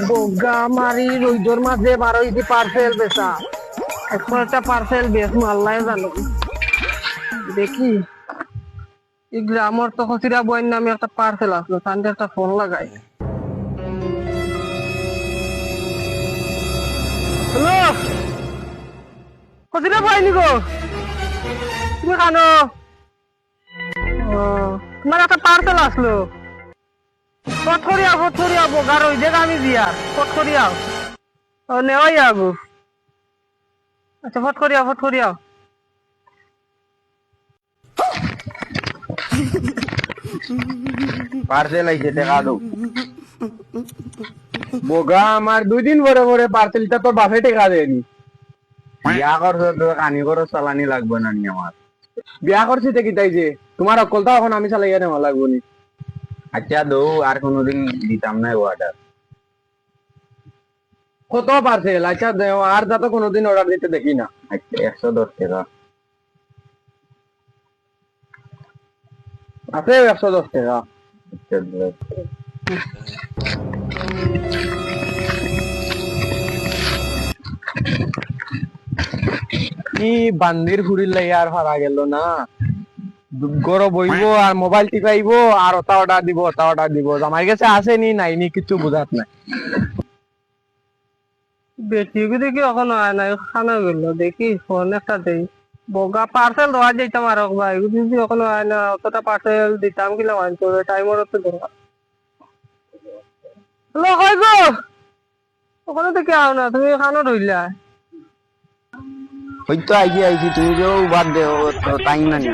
বগা মারি রইদর মাঝে বারো ইতি পার্সেল বেচা। একশো একটা পার্সেল বেচ আল্লাহ জানো। দেখি এই গ্রামর তো খসিরা বইন নামে একটা পার্সেল আসলো তান্ডে একটা ফোন লাগাই হ্যালো খসিরা বইনি গো তুমি ও, তোমার একটা পার্সেল আসলো পথরিয়া পথরিয়া বোগার ওই জায়গা আমি দিয়া ও আগু আচ্ছা ফট করিয়া পার্সেল আইছে টাকা দাও বোগা আমার দুই দিন পরে পরে পার্সেলটা তোর বাপে টাকা দেয়নি বিয়া করছ তো কানি করো চালানি লাগবে না নি আমার বিয়া করছি তো কিতাই যে। তোমার অকলটা এখন আমি চালাইয়া নেওয়া লাগবো নি। আচ্ছা দৌ আর কোনোদিন দিতাম না অর্ডার কত পার্সেল আচ্ছা আর যাতে কোনোদিন অর্ডার দিতে দেখি না। আচ্ছা একশো দশ টাকা। আছে একশো দশ টাকা। আচ্ছা। কি বান্দির লাই আর হারা গেল না? গর বইব আর মোবাইল টিপাইব আর ওটা অর্ডার দিব ওটা অর্ডার দিব। আমার কাছে আসেনি নাইনি কিছু বুঝাত নাই। বেটি দেখি এখন হয় নাই খানা গেল দেখি ফোন একটা দেই। বগা পার্সেল দেওয়া যাইতাম আর ভাই যদি এখন হয় না অতটা পার্সেল দিতাম কিনা আনতো টাইমর তো দরকার হ্যালো হয় গো ওখানে থেকে আও না তুমি খানো ধরলা ওই তো আইছি তুমি যে বাদ দে টাইম না নি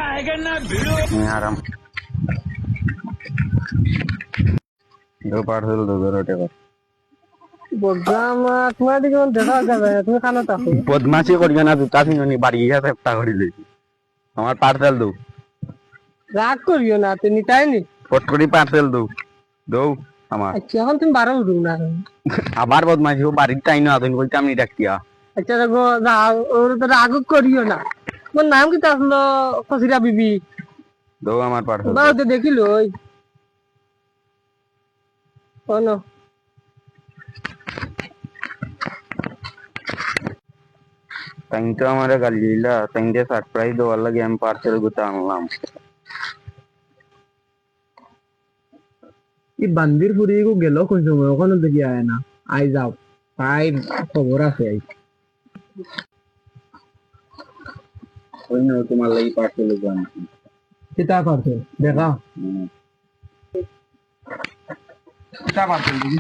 আরাম। দো পার্সেল দো ধরো টাকা বগা আমার তোমার দিকে দেখা যাবে না তুমি খানো বদমাশি করিও না জুতা সিংহনি বাড়ি গিয়ে চেষ্টা করি লইছি আমার পার্সেল দো। রাগ করিও না তুমি তাই নি। ফট করি পার্সেল দো। দৌ আমার। আচ্ছা এখন তুমি বারো উঠুক না। আবার বদমাশি বাড়ির টাইম না তুমি বলতে আমি ডাকিয়া আচ্ছা দেখো রাগ ওর তো রাগ করিও না। তোমার নাম কি আসলো খসিরা বিবি? দৌ আমার পার্সেল বাবা তো দেখিল ওই। কোন তাই তো আমার গালি দিলা। তাই সারপ্রাইজ দেওয়ার লাগে আমি পার্সেল গুতা আনলাম। এই বান্দির ফুরি গো গেল কোন সময় ওখানে দেখি আয় না আই যাও। তাই খবর আছে আই। ওই না তোমার লাগি পার্সেল কিতা দেখা। কিতা পার্সেল দেখি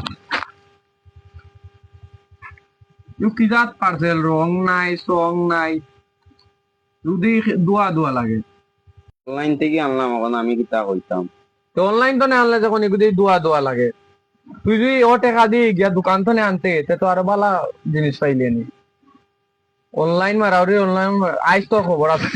ইউ কিজাত পার্সেল রং নাই সং নাই। যদি দোয়া দোয়া লাগে। অনলাইন থেকে আনলাম এখন আমি কিতা কইতাম? তো অনলাইন তো না আনলে যখন এগুলি দোয়া দোয়া লাগে। তুই যদি ও টাকা দিয়ে গিয়া দোকান তো না আনতে তে তো আরও ভালো জিনিস পাইলে নি অনলাইন মারাওরি অনলাইন আইস তোর খবর আছে।